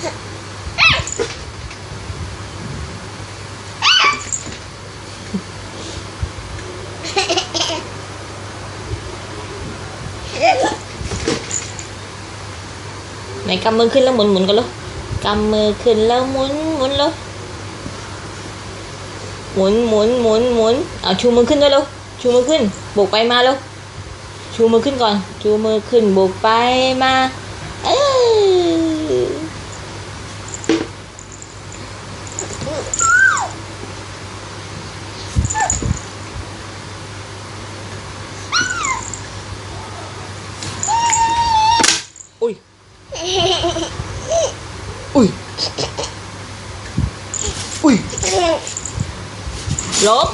ไหนกำมือขึ้นแล้วหมุนหมุนกันลูกกำมือขึ้นแล้วหมุนหมุนลูกหมุนหมุนหมุนหมุนเอาชูมือขึ้นด้วยลูกชูมือขึ้นบกไปมาลูกชูมือขึ้นก่อน ชูมือขึ้นบกไปมาเออ อุ้ยอุ้ยลบ